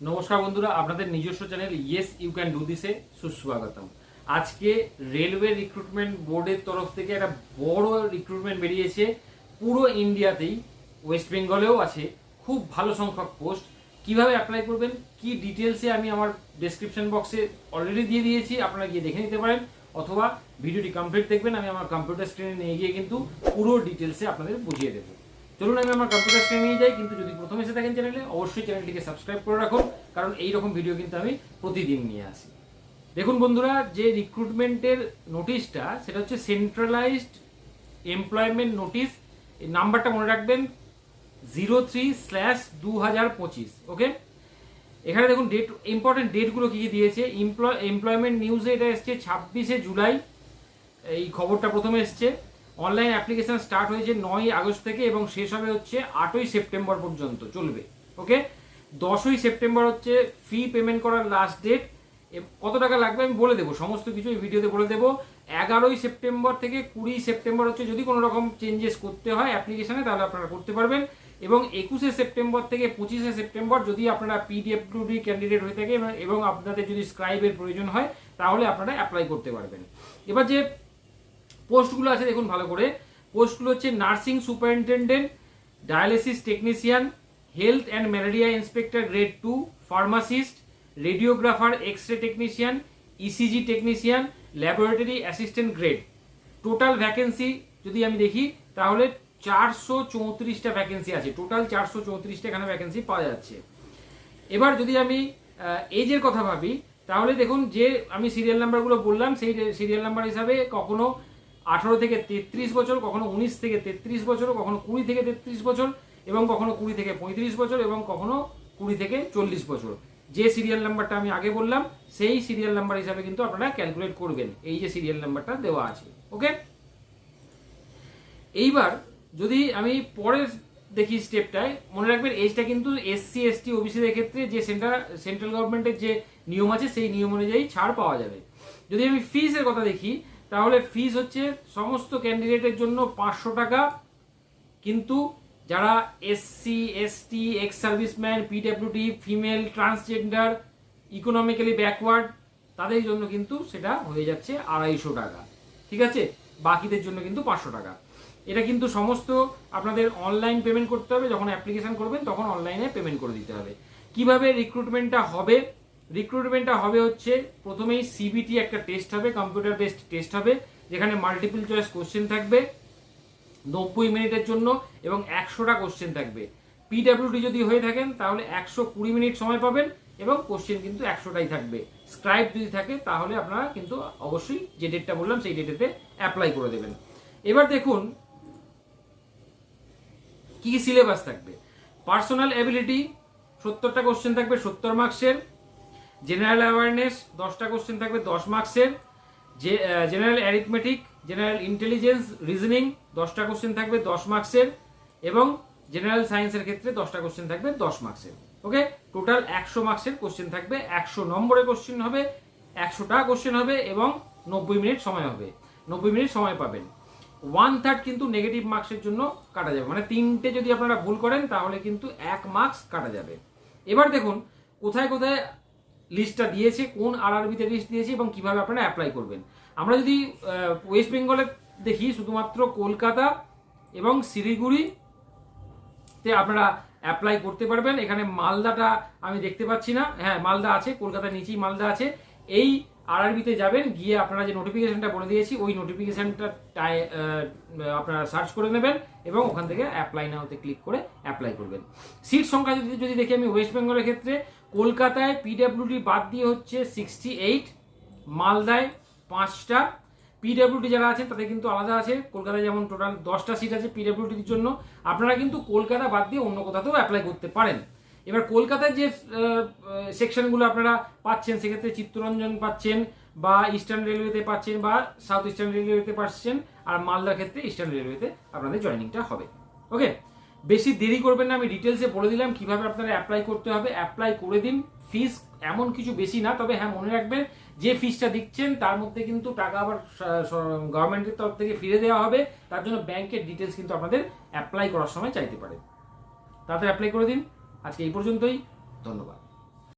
নমস্কার বন্ধুরা, আপনাদের নিজস্ব channel yes you can do দিসে সুস্বাগতম। আজকে রেলওয়ে রিক্রুটমেন্ট বোর্ডের তরফ থেকে একটা বড় রিক্রুটমেন্ট বেরিয়েছে। পুরো ইন্ডিয়াতেই ওয়েস্ট বেঙ্গলেও আছে। খুব ভালো সংখ্যক পোস্ট কীভাবে অ্যাপ্লাই করবেন, কি ডিটেলসে আমি আমার ডেসক্রিপশন বক্সে অলরেডি দিয়ে দিয়েছি, আপনারা গিয়ে দেখে নিতে পারেন। অথবা ভিডিওটি কমপ্লিট দেখবেন, আমি আমার কম্পিউটার স্ক্রিনে নিয়ে গিয়ে কিন্তু পুরো ডিটেলসে আপনাদের বুঝিয়ে দেবো। চলুন, আমি আমার কম্পিউটার স্ক্রিনে নিয়ে যাই, কিন্তু যদি প্রথমে এসে থাকেন চ্যানেলে অবশ্যই চ্যানেলটিকে সাবস্ক্রাইব করে রাখুন, কারণ এই রকম ভিডিও কিন্তু আমি প্রতিদিন নিয়ে আসি। দেখুন বন্ধুরা, যে রিক্রুটমেন্টের নোটিশটা সেটা হচ্ছে সেন্ট্রালাইজড এমপ্লয়মেন্ট নোটিশ নাম্বারটা মনে রাখবেন জিরো থ্রি স্ল্যাশ দু হাজার পঁচিশ ওকে এখানে দেখুন ডেট ইম্পর্টেন্ট ডেটগুলো কী কী দিয়েছে? এমপ্লয় এমপ্লয়মেন্ট নিউজে এটা এসছে, ছাব্বিশে জুলাই, এই খবরটা প্রথমে এসছে। অনলাইন অ্যাপ্লিকেশন স্টার্ট হয়েছে নয় আগস্ট থেকে এবং শেষ হবে হচ্ছে আটই সেপ্টেম্বর পর্যন্ত, চলবে ওকে দশই সেপ্টেম্বর হচ্ছে ফি পেমেন্ট করার লাস্ট ডেট কত টাকা লাগবে আমি বলে দেবো, সমস্ত কিছু এই ভিডিওতে বলে দেবো। এগারোই সেপ্টেম্বর থেকে কুড়ি সেপ্টেম্বর হচ্ছে যদি কোনো রকম চেঞ্জেস করতে হয় অ্যাপ্লিকেশানে তাহলে আপনারা করতে পারবেন। এবং একুশে সেপ্টেম্বর থেকে পঁচিশে সেপ্টেম্বর যদি আপনারা পিডিএফ টু ডি ক্যান্ডিডেট হয়ে থাকে এবং- আপনাদের যদি স্ক্রাইবের প্রয়োজন হয়, তাহলে আপনারা অ্যাপ্লাই করতে পারবেন। এবার যে পোস্টগুলো আছে দেখুন ভালো করে। পোস্টগুলো হচ্ছে nursing superintendent, dialysis technician, health and malaria inspector grade two, pharmacist, radiographer X ray technician ECG technician, laboratory assistant grade. Total vacancy যদি আমি দেখি, তাহলে চারশো চৌত্রিশটা ভ্যাকেন্সি আছে। টোটাল চারশো চৌত্রিশটা এখানে ভ্যাকেন্সি পাওয়া যাচ্ছে। এবার যদি আমি এজের কথা ভাবি, তাহলে দেখুন যে আমি সিরিয়াল নাম্বারগুলো বললাম, সেই সিরিয়াল নাম্বার হিসাবে কখনো আঠারো থেকে তেত্রিশ বছর, কখনো উনিশ থেকে তেত্রিশ বছর, কখনো কুড়ি থেকে তেত্রিশ বছর, এবং কখনো কুড়ি থেকে পঁয়ত্রিশ বছর, এবং কখনো কুড়ি থেকে চল্লিশ বছর। যে সিরিয়াল নাম্বারটা আমি আগে বললাম, সেই সিরিয়াল নাম্বার হিসাবে কিন্তু আপনারা ক্যালকুলেট করবেন। এই যে সিরিয়াল নাম্বারটা দেওয়া আছে ওকে এইবার যদি আমি পরের দেখি স্টেপটায় মনে রাখবেন এজটা কিন্তু এসসি এসটি ওবিসিদের ক্ষেত্রে যে সেন্ট্রাল সেন্ট্রাল গভর্নমেন্টের যে নিয়ম আছে, সেই নিয়ম অনুযায়ী ছাড় পাওয়া যাবে। যদি আমি ফিজের কথা দেখি তাহলে ফিজ হচ্ছে সমস্ত ক্যান্ডিডেটের জন্য পাঁচশো টাকা। কিন্তু যারা SC ST ex serviceman PWD female transgender economically backward তাদের জন্য কিন্তু সেটা হয়ে যাচ্ছে আড়াইশো টাকা। ঠিক আছে? বাকিদের জন্য কিন্তু পাঁচশো টাকা। এটা কিন্তু সমস্ত আপনাদের অনলাইন পেমেন্ট করতে হবে। যখন অ্যাপ্লিকেশন করবেন, তখন অনলাইনে পেমেন্ট করে দিতে হবে। কীভাবে রিক্রুটমেন্টটা হবে রিক্রুটমেন্টটা হবে হচ্ছে প্রথমেই সিবিটি একটা টেস্ট হবে কম্পিউটার বেসড টেস্ট হবে, যেখানে মাল্টিপল চয়েস কোশ্চেন থাকবে, নব্বই মিনিটের জন্য এবং একশোটা কোশ্চেন থাকবে। পিডাব্লিউডি যদি হয়ে থাকেন, তাহলে একশো কুড়ি মিনিট সময় পাবেন এবং কোশ্চেন কিন্তু একশোটাই থাকবে। স্ক্রাইব যদি থাকে, তাহলে আপনারা কিন্তু অবশ্যই যে ডেটটা বললাম, সেই ডেটেতে অ্যাপ্লাই করে দেবেন। এবার দেখুন, কি সিলেবাস থাকবে? পার্সোনাল অ্যাবিলিটি সত্তরটা কোশ্চেন থাকবে, সত্তর মার্কসের জেনারেল অ্যাওয়ারনেস দশটা কোশ্চেন থাকবে, দশ মার্কসের যে general arithmetic general intelligence reasoning দশটা কোশ্চেন থাকবে, দশ মার্কসের এবং জেনারেল সায়েন্সের ক্ষেত্রে দশটা কোশ্চেন থাকবে, দশ মার্কসের ওকে টোটাল একশো মার্কসের কোশ্চেন থাকবে, একশো নম্বরের কোশ্চেন হবে, একশোটা কোশ্চেন হবে এবং নব্বই মিনিট সময় হবে। নব্বই মিনিট সময় পাবেন। ওয়ান থার্ড কিন্তু নেগেটিভ মার্কসের জন্য কাটা যাবে। মানে তিনটে যদি আপনারা ভুল করেন, তাহলে কিন্তু এক মার্কস কাটা যাবে। এবার দেখুন, কোথায় কোথায় লিস্টটা দিয়েছে, কোন আরআরবিতে লিস্ট দিয়েছে এবং কীভাবে আপনারা অ্যাপ্লাই করবেন। আমরা যদি ওয়েস্ট বেঙ্গলে দেখি, শুধুমাত্র কলকাতা এবং শিলিগুড়িতে আপনারা অ্যাপ্লাই করতে পারবেন। এখানে মালদাটা আমি দেখতে পাচ্ছি না। হ্যাঁ মালদা আছে, কলকাতার নিচেই মালদা আছে। এই আরআরবিতে যাবেন, গিয়ে আপনারা যে নোটিফিকেশনটা বলে দিয়েছি, ওই নোটিফিকেশনটা আপনারা সার্চ করে নেবেন এবং ওখান থেকে অ্যাপ্লাই নাওতে ক্লিক করে অ্যাপ্লাই করবেন। সিট সংখ্যা যদি যদি দেখি আমি ওয়েস্ট বেঙ্গলের ক্ষেত্রে কলকাতায় পিডাব্লিউডি বাদ দিয়ে হচ্ছে সিক্সটি এইট মালদায় পাঁচটা। পিডাব্লিউডি যারা আছেন, তাদের কিন্তু আলাদা আছে। কলকাতায় যেমন টোটাল দশটা সিট আছে পিডাব্লিউডির জন্য। আপনারা কিন্তু কলকাতা বাদ দিয়ে অন্য কোথাতেও অ্যাপ্লাই করতে পারেন। এবার কলকাতার যে সেকশনগুলো আপনারা পাচ্ছেন, সেক্ষেত্রে চিত্তরঞ্জন পাচ্ছেন, বা ইস্টার্ন রেলওয়েতে পাচ্ছেন, বা সাউথ ইস্টার্ন রেলওয়েতে পাচ্ছেন, আর মালদার ক্ষেত্রে ইস্টার্ন রেলওয়েতে আপনাদের জয়নিংটা হবে। ওকে বেশি দেরি করবেন না, আমি ডিটেলসে বলে দিলাম কীভাবে আপনারা অ্যাপ্লাই করতে হবে। অ্যাপ্লাই করে দিন। ফিস এমন কিছু বেশি না, তবে হ্যাঁ মনে রাখবেন যে ফিসটা দিচ্ছেন, তার মধ্যে কিন্তু টাকা আবার গভর্নমেন্টের তরফ থেকে ফিরে দেওয়া হবে। তার জন্য ব্যাংকের ডিটেলস কিন্তু আপনাদের অ্যাপ্লাই করার সময় চাইতে পারে। তাড়াতাড়ি অ্যাপ্লাই করে দিন। আজকে এই পর্যন্তই। ধন্যবাদ।